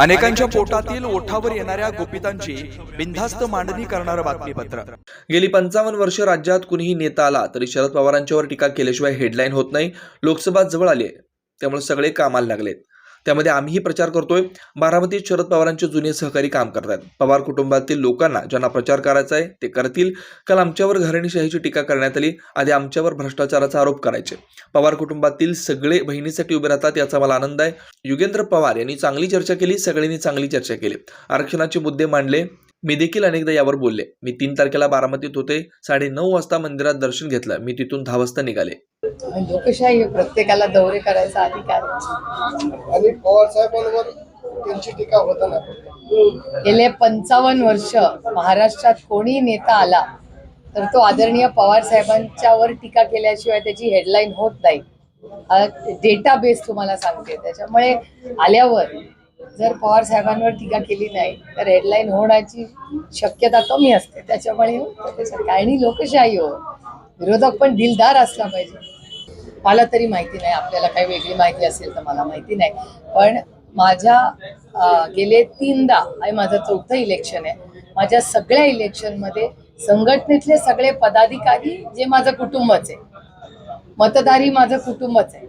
अनेकांच्या पोटातील ओठावर येणाऱ्या गोपितांची बिनधास्त मांडणी करणारं बातमीपत्र. गेली पंचावन्न वर्ष राज्यात कुणीही नेता आला तरी शरद पवारांच्यावर टीका केल्याशिवाय हेडलाईन होत नाही. लोकसभा जवळ आली त्यामुळे सगळे कामाला लागलेत. त्यामध्ये आम्हीही प्रचार करतोय. बारामतीत शरद पवारांचे जुने सहकारी काम करतात पवार कुटुंबातील लोकांना ज्यांना प्रचार करायचा आहे ते करतील. काल आमच्यावर घराणीशाहीची टीका करण्यात आली. आधी आमच्यावर भ्रष्टाचाराचा आरोप करायचे. पवार कुटुंबातील सगळे बहिणीसाठी उभे राहतात याचा मला आनंद आहे. युगेंद्र पवार यांनी चांगली चर्चा केली सगळ्यांनी चांगली चर्चा केली. आरक्षणाचे मुद्दे मांडले. मी देखील अनेकदा यावर बोलले. मी तीन तारखेला बारामतीत होते. साडे नऊ वाजता मंदिरात दर्शन घेतलं. मी तिथून दहा वाजता निघाले. लोकशाही प्रत्येकाला दौरे करायचा अधिकार आहे. आणि पवार साहेबांवर त्यांची टीका होताना गेले पंचावन्न वर्ष महाराष्ट्रात कोणी नेता आला तर तो आदरणीय पवार साहेबांच्यावर टीका केल्याशिवाय त्याची हेडलाईन होत नाही. डेटा बेस तुम्हाला सांगते. त्याच्यामुळे आल्यावर जर पवार साहेबांवर टीका केली नाही तर हेडलाईन होण्याची शक्यता कमी असते. त्याच्यामुळे काही लोकशाही हो. विरोधक पण दिलदार असला पाहिजे. मला तरी माहिती नाही आपल्याला काही वेगळी माहिती असेल तर मला माहिती नाही. पण माझ्या गेले तीनदा आणि माझं चौथं इलेक्शन आहे. माझ्या सगळ्या इलेक्शनमध्ये संघटनेतले सगळे पदाधिकारी जे माझं कुटुंबच आहे. मतदारी माझं कुटुंबच आहे.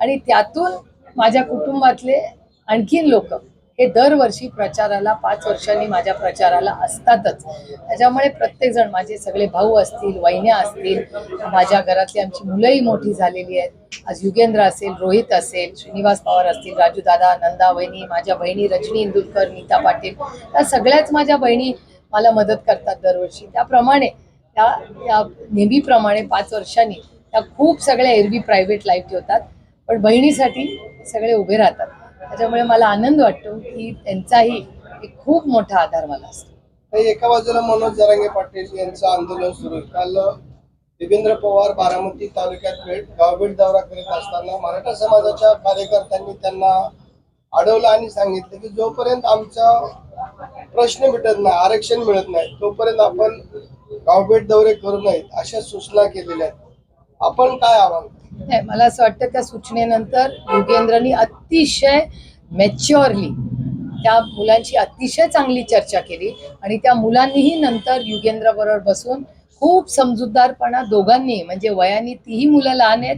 आणि त्यातून माझ्या कुटुंबातले आणखीन लोक हे दरवर्षी प्रचाराला पाच वर्षांनी माझ्या प्रचाराला असतातच. त्याच्यामुळे प्रत्येकजण माझे सगळे भाऊ असतील वहिन्या असतील माझ्या घरातली आमची मुलंही मोठी झालेली आहेत. आज युगेंद्र असेल रोहित असेल श्रीनिवास पवार असतील राजू दादा नंदा वहिनी माझ्या बहिणी रजनी इंदुलकर नीता पाटील या सगळ्याच माझ्या बहिणी मला मदत करतात दरवर्षी. त्याप्रमाणे त्या त्या नेहमीप्रमाणे पाच वर्षांनी त्या खूप सगळ्या एरवी प्रायव्हेट लाईफ ठेवतात पण बहिणीसाठी सगळे उभे राहतात. त्याच्यामुळे मला आनंद वाटतो की त्यांचाही एक खूप मोठा आधार मला असतो. एका बाजूला मनोज जरांगे पाटील यांचं आंदोलन सुरू आहे. काल देवेंद्र पवार बारामती तालुक्यात भेट गावभेट दौरा करीत असताना मराठा समाजाच्या कार्यकर्त्यांनी त्यांना अडवलं आणि सांगितलं की जोपर्यंत आमचा प्रश्न मिटत नाही आरक्षण मिळत नाही तोपर्यंत आपण गावभेट दौरे करू नयेत अशा सूचना केलेल्या आहेत. आपण काय आव्हान? नाही मला असं वाटतं त्या सूचनेनंतर युगेंद्रनी अतिशय मॅच्युअरली त्या मुलांची अतिशय चांगली चर्चा केली आणि त्या मुलांनीही नंतर युगेंद्रबरोबर बसून खूप समजूतदारपणा दोघांनी म्हणजे वयाने तीही मुलं लहान आहेत.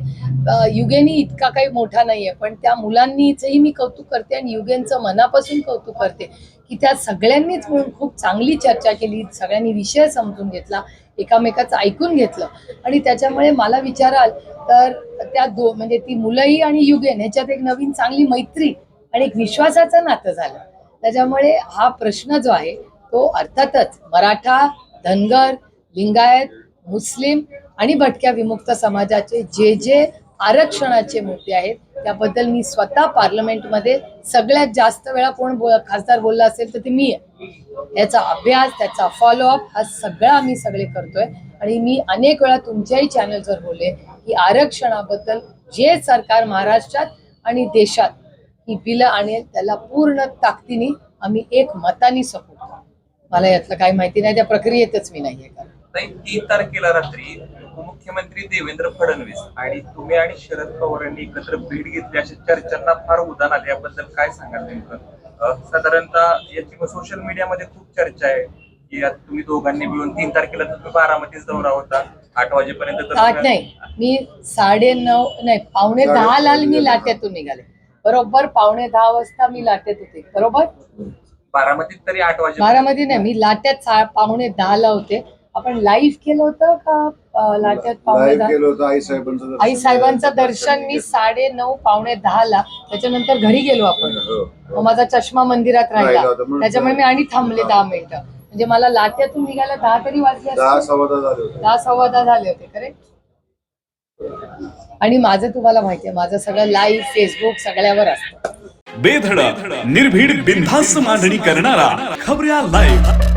युगेनी इतका काही मोठा नाहीये पण त्या मुलांनीचंही मी कौतुक करते आणि युगेनचं मनापासून कौतुक करते की त्या सगळ्यांनीच मिळून खूप चांगली चर्चा केली सगळ्यांनी विषय समजून घेतला. एकामेकाचं ऐकून घेतलं. आणि त्याच्यामुळे मला विचाराल तर त्या दो म्हणजे ती मुलंही आणि युगेन ह्याच्यात एक नवीन चांगली मैत्री आणि एक विश्वासाचं नातं झालं. त्याच्यामुळे हा प्रश्न जो आहे तो अर्थातच मराठा धनगर लिंगायत मुस्लिम आणि भटक्या विमुक्त समाजाचे जे जे आरक्षणाचे मुद्दे आहेत त्याबद्दल मी स्वतः पार्लमेंटमध्ये सगळ्यात जास्त वेळा कोण बो- खासदार बोलला असेल तर ते मी आहे. याचा अभ्यास त्याचा फॉलोअप हा सगळा आम्ही सगळे करतोय. आणि मी अनेक वेळा तुमच्याही चॅनलवर बोलले की आरक्षणाबद्दल जे सरकार महाराष्ट्रात आणि देशात ही बिलं आणेल त्याला पूर्ण ताकदीने आम्ही एक मताने सपोर्ट मला यातलं काही माहिती नाही त्या प्रक्रियेतच मी नाहीये. कारण तीन तारखेला रात्री उपमुख्यमंत्री देवेंद्र फडणवीस आणि तुम्ही आणि शरद पवार यांनी एकत्र भेट घेतली अशा चर्चांना फार उदाहरण आले. याबद्दल काय सांगाल नेमकं? साधारणतः याची सोशल मीडियामध्ये खूप चर्चा आहे. की तुम्ही दोघांनी मिळून तीन तारखेला तर तुम्ही बारामतीच दौरा होता. आठ वाजेपर्यंत नाही. मी साडे नऊ नाही पावणे दहा ला मी लाट्यातून निघाले. बरोबर पावणे दहा वाजता मी लाट्यात होते. बरोबर? बारामतीत तरी आठ वाजे बारामती नाही मी लाट्यात पावणे दहा ला होते. आपण लाईव्ह केलं होतं का लाट्यात पावणे लाईव्ह दहा? केलं होतं आई साहेबांचं दर्शन. मी साडे नऊ पावणे दहा ला त्याच्यानंतर घरी गेलो आपण. हो. मग माझा चष्मा मंदिरात राहिला. त्याच्यामुळे मी आणि थांबले दहा मिनिटं. म्हणजे मला लाट्यातून निघायला दहा तरी वाजले दहा. सव्वा दहा झाले होते. करेक्ट आणि माझं तुम्हाला माहितीये माझं सगळं लाईव्ह फेसबुक सगळ्यावर असतं. बेधडक निर्भीड बिनधास्त मांडणी करणारा खबऱ्या लाईव्ह